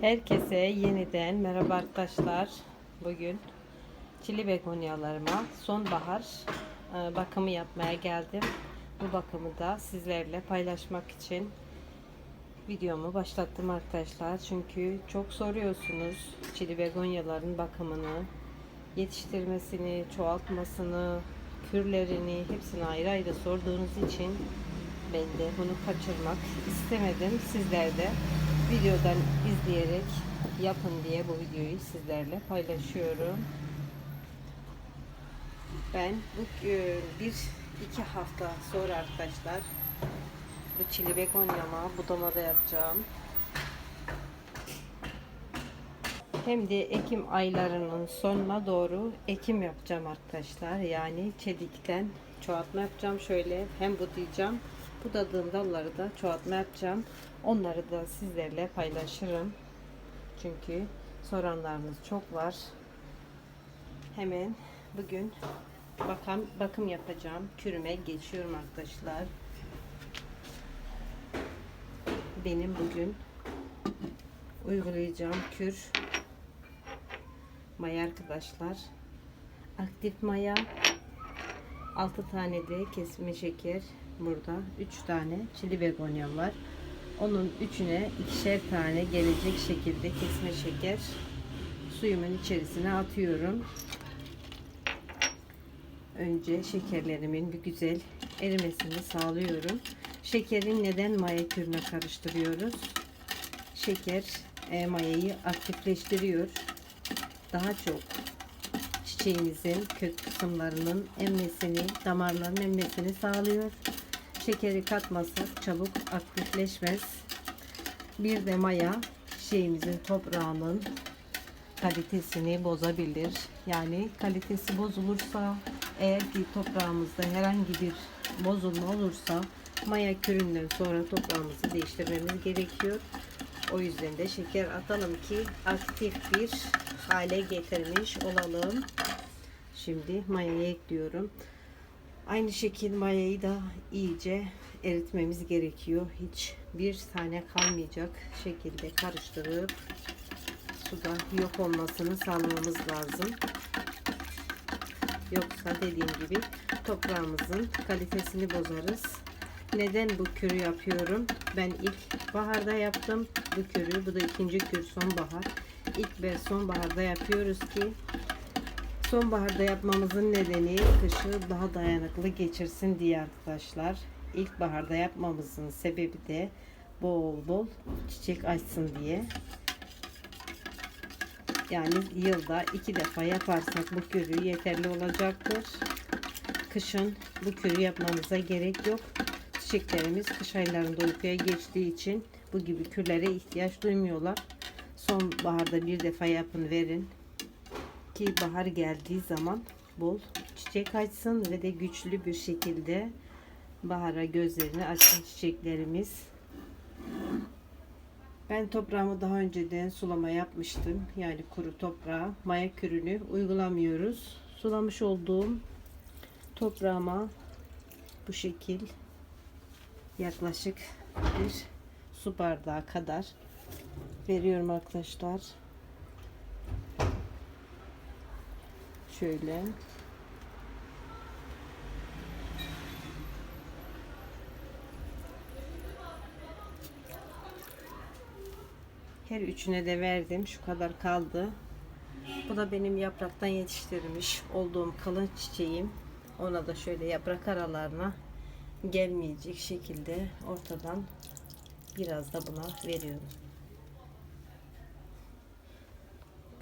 Herkese yeniden merhaba arkadaşlar. Bugün çili begonyalarıma sonbahar e, bakımı yapmaya geldim. Bu bakımı da sizlerle paylaşmak için videomu başlattım arkadaşlar. Çünkü çok soruyorsunuz çili begonyaların bakımını, yetiştirmesini, çoğaltmasını, kürlerini hepsini ayrı ayrı sorduğunuz için ben de bunu kaçırmak istemedim. Sizler de videodan izleyerek yapın diye bu videoyu sizlerle paylaşıyorum. Ben bu e, bir iki hafta sonra arkadaşlar bu çili begonyama budamada yapacağım. Hem de Ekim aylarının sonuna doğru ekim yapacağım arkadaşlar. Yani çelikten çoğaltma yapacağım. Şöyle hem budayacağım. Budadığım dalları da çoğaltma yapacağım. Onları da sizlerle paylaşırım. Çünkü soranlarınız çok var. Hemen bugün bakım, bakım yapacağım. Kürüme geçiyorum arkadaşlar. Benim bugün uygulayacağım kür maya arkadaşlar. Aktif maya 6 tane de kesme şeker burada 3 tane çili begonyam var. Onun üçüne ikişer tane gelecek şekilde kesme şeker suyumun içerisine atıyorum. Önce şekerlerimin bir güzel erimesini sağlıyorum. Şekerin neden maya kürüne karıştırıyoruz? Şeker e, mayayı aktifleştiriyor. Daha çok çiçeğimizin kök kısımlarının emmesini, damarların emmesini sağlıyor. Şekeri katmasak çabuk aktifleşmez. Bir de maya çiçeğimizin toprağının kalitesini bozabilir. Yani kalitesi bozulursa eğer ki toprağımızda herhangi bir bozulma olursa maya küründen sonra toprağımızı değiştirmemiz gerekiyor. O yüzden de şeker atalım ki aktif bir hale getirmiş olalım. Şimdi mayayı ekliyorum. Aynı şekilde mayayı da iyice eritmemiz gerekiyor. Hiç bir tane kalmayacak şekilde karıştırıp suda yok olmasını sağlamamız lazım. Yoksa dediğim gibi toprağımızın kalitesini bozarız. Neden bu kürü yapıyorum? Ben ilk baharda yaptım bu kürü. Bu da ikinci kür sonbahar. İlk ve sonbaharda yapıyoruz ki sonbaharda yapmamızın nedeni kışı daha dayanıklı geçirsin diye arkadaşlar. İlkbaharda yapmamızın sebebi de bol bol çiçek açsın diye. Yani yılda iki defa yaparsak bu kürü yeterli olacaktır. Kışın bu kürü yapmamıza gerek yok. Çiçeklerimiz kış aylarında uykuya geçtiği için bu gibi kürlere ihtiyaç duymuyorlar. Sonbaharda bir defa yapın verin. Ki bahar geldiği zaman bol çiçek açsın ve de güçlü bir şekilde bahara gözlerini açsın çiçeklerimiz. Ben toprağımı daha önceden sulama yapmıştım. Yani kuru toprağa maya kürünü uygulamıyoruz. Sulamış olduğum toprağıma bu şekil yaklaşık bir su bardağı kadar veriyorum arkadaşlar. Şöyle. Her üçüne de verdim. Şu kadar kaldı. Bu da benim yapraktan yetiştirmiş olduğum kalın çiçeğim. Ona da şöyle yaprak aralarına gelmeyecek şekilde ortadan biraz da buna veriyorum.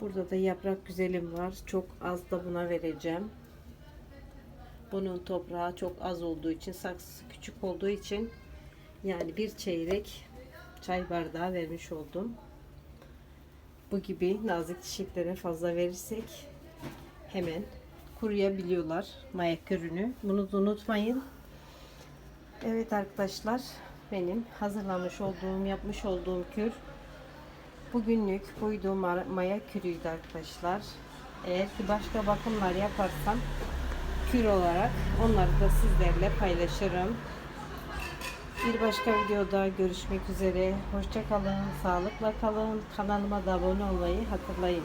Burada da yaprak güzelim var. Çok az da buna vereceğim. Bunun toprağı çok az olduğu için, saksısı küçük olduğu için yani bir çeyrek çay bardağı vermiş oldum. Bu gibi nazik çiçeklere fazla verirsek hemen kuruyabiliyorlar maya kürünü. Bunu da unutmayın. Evet arkadaşlar benim hazırlamış olduğum yapmış olduğum kür bugünlük buydu maya kürüydü arkadaşlar. Eğer ki başka bakımlar yaparsam kür olarak onları da sizlerle paylaşırım. Bir başka videoda görüşmek üzere. Hoşça kalın, sağlıkla kalın. Kanalıma da abone olmayı hatırlayın.